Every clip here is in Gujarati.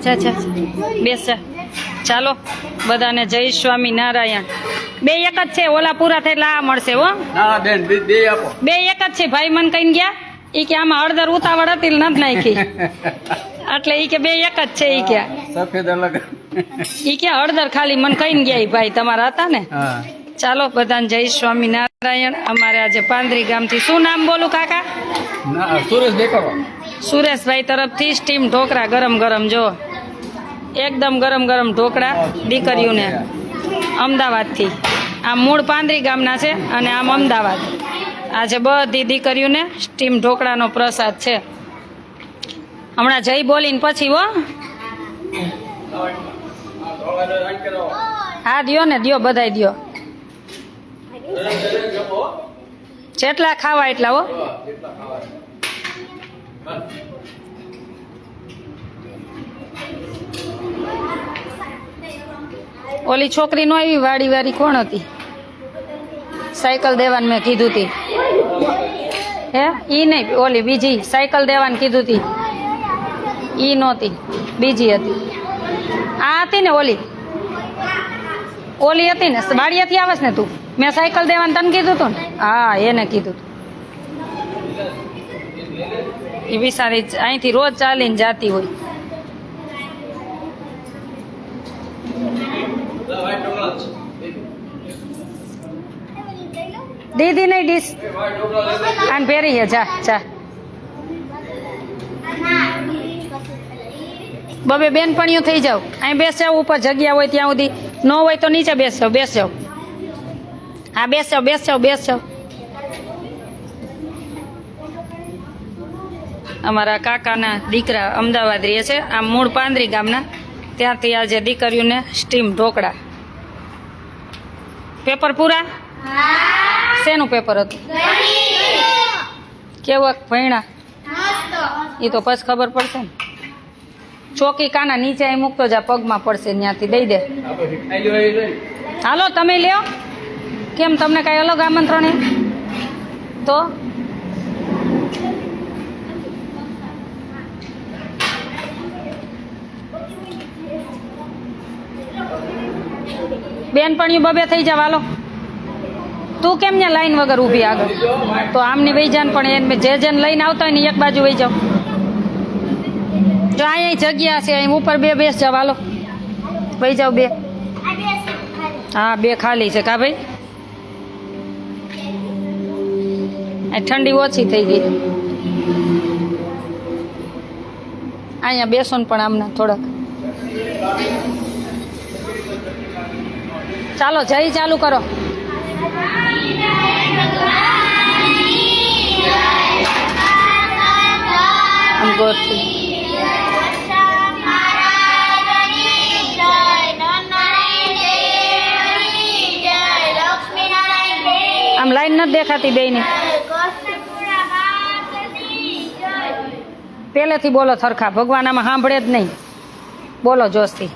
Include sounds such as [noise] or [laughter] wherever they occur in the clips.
અચ્છા અચ્છા. બેસ. ચાલો બધાને જય સ્વામી નારાયણ. બે એક જ છે ઓલા પૂરા થયેલા આ મળશે હો. બેન બે બે આપો. બે એક જ છે ભાઈ મન કઈ ગયા. ઈ કે આમાં હળદર ઉતાવળ હતી નથી નાખી. એટલે ઈ કે બે એક જ છે ઈ કે. સફેદ અલગ. ઈ કે હળદર ખાલી મન કઈ ગયા ભાઈ તમારા હતા ને? ચાલો બધાને જય સ્વામી નારાયણ. અમારે આજે પાંદરી ગામથી. શું નામ બોલું કાકા? સુરેશ સુરેશભાઈ તરફથી સ્ટીમ ઢોકળા ગરમ ગરમ જો. એકદમ ગરમ ગરમ ઢોકળા દીકરીઓને અમદાવાદથી. આ મૂળ પાંદરી ગામના છે અને આમ અમદાવાદ. આજે બધી દીકરીઓને સ્ટીમ ઢોકળાનો પ્રસાદ છે. હમણાં જઈ બોલીને પછી હો. હા, દ્યો ને, દિયો, બધાય દ્યો. જેટલા ખાવા એટલા હો. ઓલી છોકરી નો આવી, વાડી વાળી કોણ હતી? સાયકલ દેવાન મેં કીધું તી. હે? ઈ નહીં, ઓલી બીજી સાયકલ દેવાન કીધું તી. ઈ નહોતી, બીજી હતી. આ હતી ને ઓલી? ઓલી હતી ને, વાડીએથી આવે ને તું? મેં સાયકલ દેવાનું તને કીધું તું ને? હા, એને કીધું તું. એ બિસારી અહીંથી રોજ ચાલીને જાતી હોય. દીદી નહીં ડીશ. આને પહેરી હે, જા જા. બબે બેનપણીઓ થઈ જાવ અહીં બેસ જાવ ઉપર જગ્યા હોય ત્યાં સુધી. ન હોય તો નીચે બેસ જાવ બેસ જાવ હા બેસ જાવ બેસ જાવ બેસ જાવ અમારા કાકાના દીકરા અમદાવાદ રહે છે આ મૂળ પાંદરી ગામના. ત્યાંથી આજે દીકરીઓને સ્ટીમ ઢોકળા. પેપર પૂરા? શેનું પેપર હતું? કેવક ભણ્યા? એ તો પછી ખબર પડશે ને. ચોકી કાના નીચે મૂકતો જા, પગમાં પડશે ત્યાંથી દઈ દે. હાલો, તમે લ્યો. કેમ તમને કાંઈ અલગ આમંત્રણ તો? બેનપણીઓ બબે થઈ જાવ, હાલો. તું કેમ ને લાઈન વગર ઊભી આગળ? તો આમની વહી જાન પણ એને જે જેને લઈને આવતા હોય ને એક બાજુ વહી જાઉં જો અહીંયા જગ્યા છે અહીં ઉપર બે બેસ જાવ હાલો. વહી જાવ બે. હા, બે ખાલી છે. કા ભાઈ? ઠંડી ઓછી થઈ ગઈ. અહીંયા બેસો ને પણ આમના થોડાક. ચાલો, જય ચાલુ કરો. આમ લાઈન નથી દેખાતી બેયની. પહેલેથી બોલો સરખા, ભગવાન આમાં સાંભળે જ નહીં. બોલો જોશથી.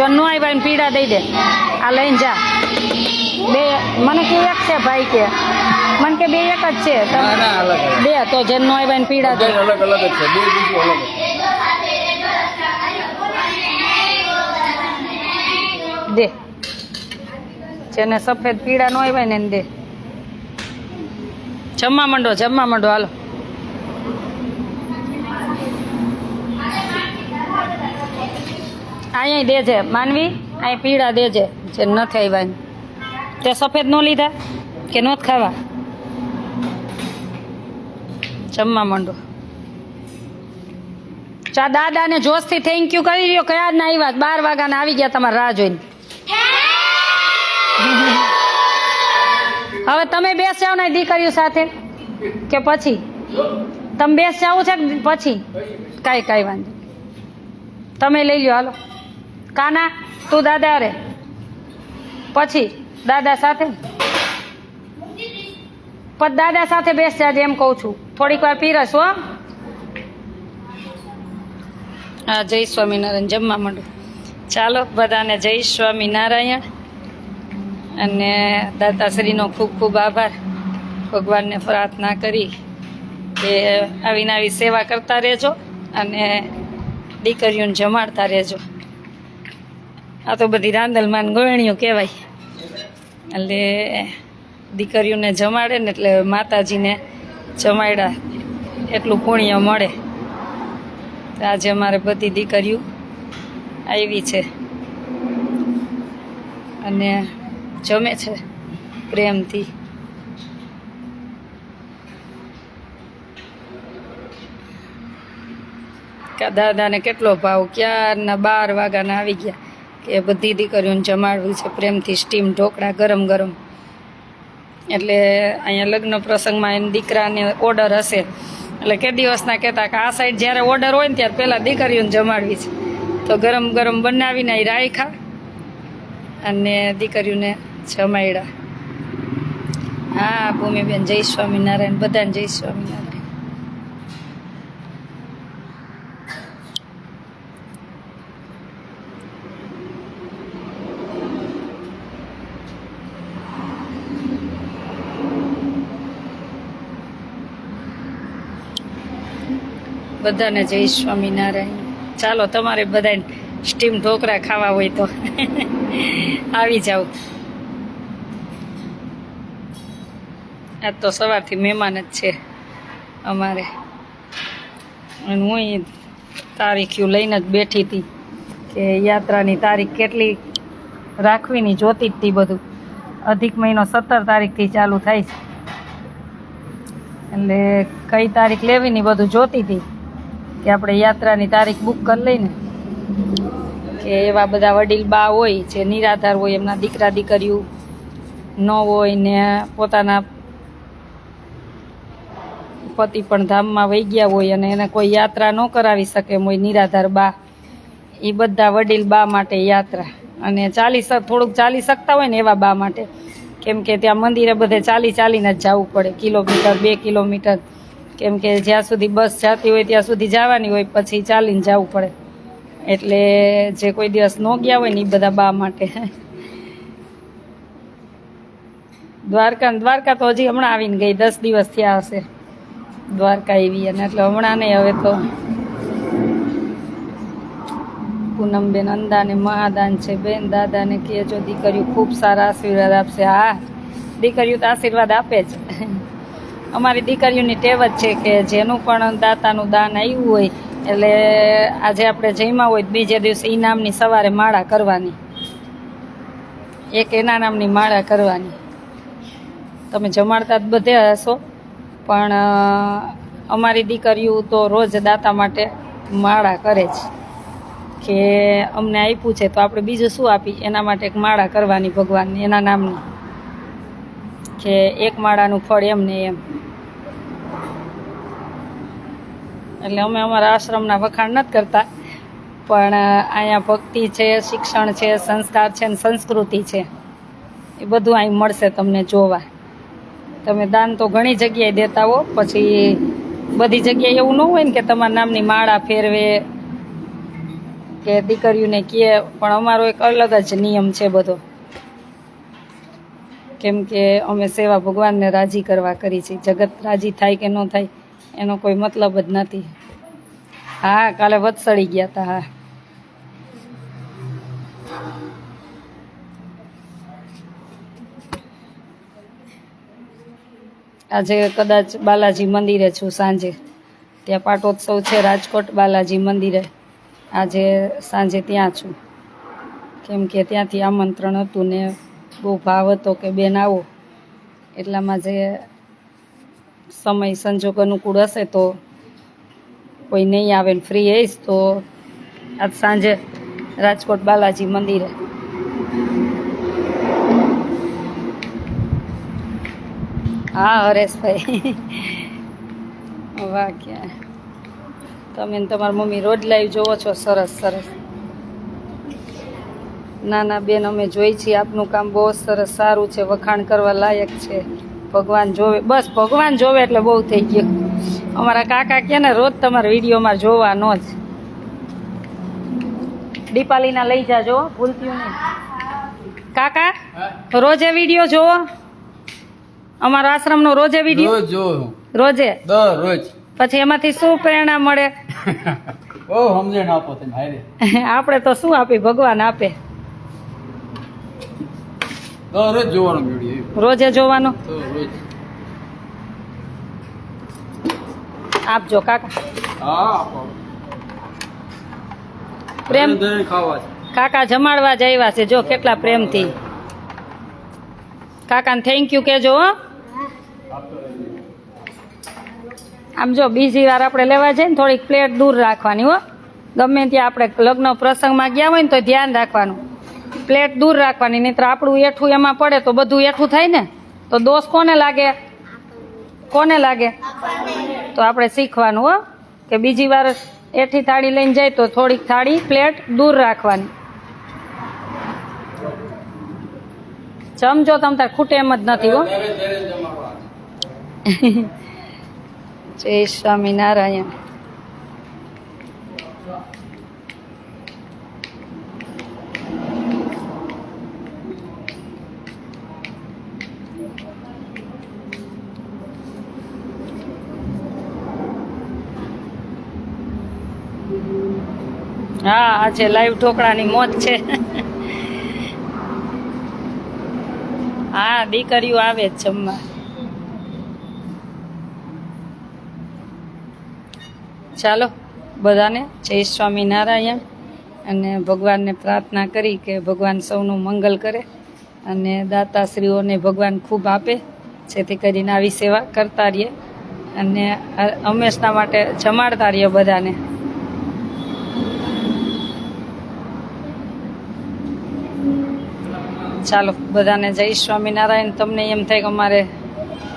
જો નો આવ્યા ને પીડા દઈ દે. આ લઈને જા. બે મને કે એક છે ભાઈ કે. મને કે બે એક જ છે. બે તો જે નો આવ્યા ને પીડા દે. અલગ અલગ જ છે. બે બીજું અલગ દે. જેને સફેદ પીડા નો આવ્યા ને દે. જમવા માંડો જમવા માંડો હાલો. અહીંયા દેજે માનવી અહીં પીડા દેજે જે નથી આવ્યા તે સફેદ નો લીધા કે નોત ખાવા? જમવા માંડો. ચા દાદાને જોશથી થેન્ક યુ કરી રહ્યો કયા ના આવ્યા? બાર વાગ્યાના આવી ગયા તમારે રાહ જોઈને. [laughs] હવે તમે બેસ જાઓ ને દીકરીઓ સાથે કે પછી? તમે બેસ જાવું છે કે પછી? કાંઈ કાંઈ વાંધો તમે લઈ લ્યો હાલો. કાના, તું દાદા રે પછી, દાદા સાથે? પણ દાદા સાથે બેસ જાજે એમ કહું છું. થોડીક વાર પીરસ હો. હા, જય સ્વામિનારાયણ, જમવા માંડું. ચાલો, બધાને જય સ્વામિનારાયણ. અને દાતાશ્રીનો ખૂબ ખૂબ આભાર. ભગવાનને પ્રાર્થના કરી કે આવી ને આવી સેવા કરતા રહેજો અને દીકરીઓને જમાડતા રહેજો. આ તો બધી રાંદલમાન ગોળણીઓ કહેવાય. એટલે દીકરીઓને જમાડે ને એટલે માતાજીને જમાડ્યા એટલું પુણ્ય મળે. તો આજે અમારે બધી દીકરીઓ આવી છે. અને જમે છે પ્રેમથી. દાદાને કેટલો ભાવ? ક્યારના બાર વાગ્યાના આવી ગયા? કે બધી દીકરીઓને જમાડવી છે પ્રેમથી સ્ટીમ ઢોકળા ગરમ ગરમ. એટલે અહીંયા લગ્ન પ્રસંગમાં એને દીકરાને ઓર્ડર હશે. એટલે કે દિવસના કહેતા કે આ સાઈડ જ્યારે ઓર્ડર હોય ને ત્યારે પહેલાં દીકરીઓને જમાડવી છે. તો ગરમ ગરમ બનાવીને અહીં રાખ્યા અને દીકરીઓને જમાડ્યા. હા, ભૂમિબેન, જય સ્વામિનારાયણ, બધાને જય સ્વામિનારાયણ. બધાને જય સ્વામિનારાયણ. ચાલો, તમારે બધાને સ્ટીમ ઢોકળા ખાવા હોય તો. આવી જાઓ. આજ તો સવારથી મહેમાન જ છે અમારે. અને હું તારીખ્યું લઈને જ બેઠી હતી કે યાત્રાની તારીખ કેટલી રાખવીની જોતી જ હતી બધું. અધિક મહિનો સત્તર તારીખથી ચાલુ થાય છે. એટલે કઈ તારીખ લેવીની બધું જોતી હતી. કે આપણે યાત્રાની તારીખ બુક કરી લઈને કે એવા બધા વડીલ બા હોય જે નિરાધાર હોય, એમના દીકરા દીકરીઓ ન હોય ને પોતાના પતિ પણ ધામમાં વહી ગયા હોય અને એને કોઈ યાત્રા ન કરાવી શકે એમ હોય નિરાધાર બા એ બધા વડીલ બા માટે યાત્રા. અને ચાલી થોડુંક ચાલી શકતા હોય ને એવા બા માટે. કેમ કે ત્યાં મંદિરે બધે ચાલી ચાલીને જ જવું પડે. કિલોમીટર, બે કિલોમીટર. કેમ કે જ્યાં સુધી બસ જતી હોય ત્યાં સુધી જવાની હોય, પછી ચાલીને જવું પડે. એટલે જે કોઈ દિવસ ન ગયા હોય ને એ બધા બા માટે. દ્વારકા દ્વારકા તો હજી હમણાં આવીને ગઈ, દસ દિવસ થયા હશે. દ્વારકા એવી અને એટલે હમણાં નહીં, હવે તો પૂનમબેન અંદાને મહાદાન છે. બેન દાદાને કહેજો દીકરીઓ ખૂબ સારા આશીર્વાદ આપશે. હા, દીકરીઓ તો આશીર્વાદ આપે જ. અમારી દીકરીઓની ટેવ જ છે કે જેનું પણ દાતાનું દાન આવ્યું હોય, એટલે આજે આપણે જમ્યા હોય બીજે દિવસે ઇનામની સવારે માળા કરવાની. એક એના નામની માળા કરવાની. તમે જમાડતા જ બધે હશો, પણ અમારી દીકરીઓ તો રોજ દાતા માટે માળા કરે જ. કે અમને આપ્યું છે તો આપણે બીજું શું આપી? એના માટે એક માળા કરવાની ભગવાનની, એના નામની. કે એક માળાનું ફળ એમને એમ. એટલે અમે અમારા આશ્રમના વખાણ નથી કરતા. પણ અહીંયા ભક્તિ છે, શિક્ષણ છે, સંસ્કાર છે ને સંસ્કૃતિ છે. એ બધું અહીં મળશે તમને જોવા. તમે દાન તો ઘણી જગ્યાએ દેતા હો, પછી બધી જગ્યાએ એવું ન હોય ને કે તમારા નામની માળા ફેરવે કે દીકરીઓને કહે, પણ અમારો એક અલગ જ નિયમ છે બધો. કેમ કે અમે સેવા ભગવાનને રાજી કરવા કરી છે. જગત રાજી થાય કે ન થાય એનો કોઈ મતલબ જ નથી. હા, કાલે વત્સળી ગયા હતા હા. આજે કદાચ બાલાજી મંદિરે છું સાંજે. ત્યાં પાટોત્સવ છે, રાજકોટ બાલાજી મંદિરે. આજે સાંજે ત્યાં છું. કેમ કે ત્યાંથી આમંત્રણ હતું ને બહુ ભાવ હતો કે બેન આવો. એટલામાં જે સમય સંજોગ અનુકૂળ હશે તો કોઈ નહીં આવે ને ફ્રી હઈશ તો આજ સાંજે રાજકોટ બાલાજી મંદિરે. હા, હરેશભાઈ. વાહ, ક્યાં. તમે તમારા મમ્મી રોજ લાઈવ જોવો છો? સરસ સરસ. ના ના બેન અમે જોઈ છીએ. આપનું કામ બહુ સરસ, સારું છે, વખાણ કરવા લાયક છે. ભગવાન જોવે બસ ભગવાન જોવે એટલે બહુ થઈ ગયું. અમારા કાકા કે ને રોજ તમારા વિડીયોમાં જોવાનો જ. દીપાલીના લઈ જાજો ભૂલતી નહીં. કાકા રોજે વીડિયો જોવો? અમારા આશ્રમનો રોજે વીડિયો? રોજ રોજે? પછી એમાંથી શું પ્રેરણા મળે? [laughs] [laughs] આપણે તો શું આપી ભગવાન આપે. દર રોજ જોવાનો વીડિયો રોજે જોવાનો? આપજો કાકા. પ્રેમ કાકા જમાડવા જ આવ્યા છે. જો કેટલા પ્રેમથી. કાકાને થેન્ક યુ કેજો હો. આમ જો બીજી વાર આપણે લેવા જઈએ ને થોડીક પ્લેટ દૂર રાખવાની હો. ગમે ત્યાં આપણે લગ્ન પ્રસંગમાં ગયા હોય ને તો ધ્યાન રાખવાનું. પ્લેટ દૂર રાખવાની નહીંતર આપણું એઠું એમાં પડે તો બધું એઠું થાય ને? તો દોષ કોને લાગે? કોને લાગે? તો આપણે શીખવાનું હો. કે બીજી વાર એઠી થાળી લઈને જાય તો થોડીક થાળી પ્લેટ દૂર રાખવાની. સમજો તમ તાર ખૂટે એમ જ નથી હો. [laughs] જય સ્વામિનારાયણ. હા આજે લાઈવ ઢોકળાની મોજ છે. હા, દીકરીઓ આવે જ જમવા. ચાલો, બધાને જય સ્વામિનારાયણ અને ભગવાનને પ્રાર્થના કરી કે ભગવાન સૌનું મંગલ કરે અને દાતાશ્રીઓને ભગવાન ખૂબ આપે, જેથી કરીને આવી સેવા કરતા રહીએ. અને હંમેશના માટે જમાડતા રહીએ બધાને. ચાલો, બધાને જય સ્વામિનારાયણ. તમને એમ થાય કે અમારે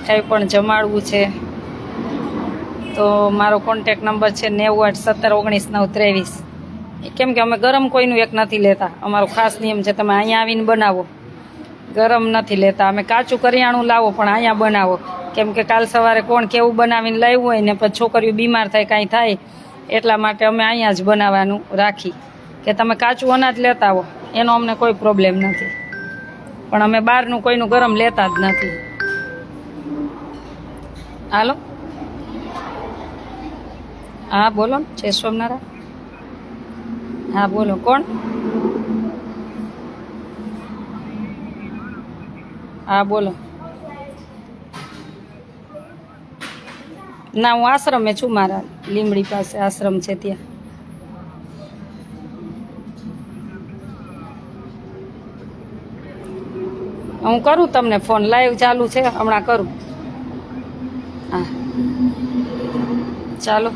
કંઈ પણ જમાડવું છે. તો મારો કોન્ટેક નંબર છે નેવું આઠ સત્તર ઓગણીસ નવ ત્રેવીસ. કેમ કે અમે ગરમ કોઈનું એક નથી લેતા. અમારો ખાસ નિયમ છે તમે અહીંયા આવીને બનાવો. ગરમ નથી લેતા. અમે કાચું કરિયાણું લાવો, પણ અહીંયા બનાવો. કેમ કે કાલ સવારે કોણ કેવું બનાવીને લાવ્યું હોય ને, પછી છોકરીઓ બીમાર થાય, કાંઈ થાય, એટલા માટે અમે અહીંયા જ બનાવવાનું રાખી. કે તમે કાચું અનાજ લેતા આવો, એનો અમને કોઈ પ્રોબ્લેમ નથી. પણ અમે બહારનું કોઈનું ગરમ લેતા જ નથી. હાલો? હા, બોલો જય સ્વામિનારાયણ. હા, બોલો, કોણ? હા, બોલો. ના, હું આશ્રમે છું મારા લીમડી પાસે, આશ્રમ છે ત્યાં. હું કરું તમને ફોન? લાઈવ ચાલુ છે, હમણાં કરું. હા. ચાલો.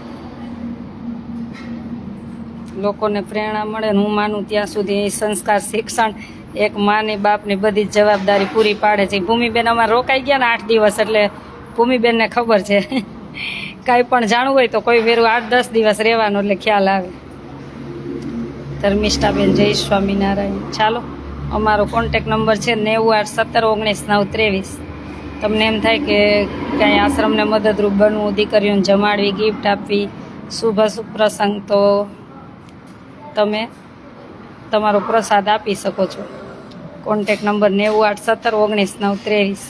લોકોને પ્રેરણા મળે હું માનું ત્યાં સુધી સંસ્કાર, શિક્ષણ, એક માને બાપની બધી જ જવાબદારી પૂરી પાડે છે. ભૂમિબેન અમારે રોકાઈ ગયા ને આઠ દિવસ, એટલે ભૂમિબેનને ખબર છે. કાંઈ પણ જાણવું હોય તો કોઈ વેરું આઠ દસ દિવસ રહેવાનો, એટલે ખ્યાલ આવે. ધર્મિષ્ઠાબેન જય સ્વામિનારાયણ. ચાલો. અમારો કોન્ટેક નંબર છે નેવું આઠ સત્તર ઓગણીસ નવ ત્રેવીસ. તમને એમ થાય કે કાંઈ આશ્રમને મદદરૂપ બનવું, દીકરીઓને જમાડવી ગિફ્ટ આપવી, શુભ શુભ પ્રસંગ તો તમે તમારો પ્રસાદ આપી શકો છો. કોન્ટેક નંબર નેવું આઠ સત્તર ઓગણીસ નવ ત્રેવીસ.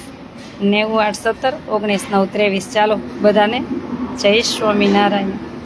નેવું આઠ સત્તર ઓગણીસ નવ ત્રેવીસ. ચાલો બધાને જય સ્વામિનારાયણ.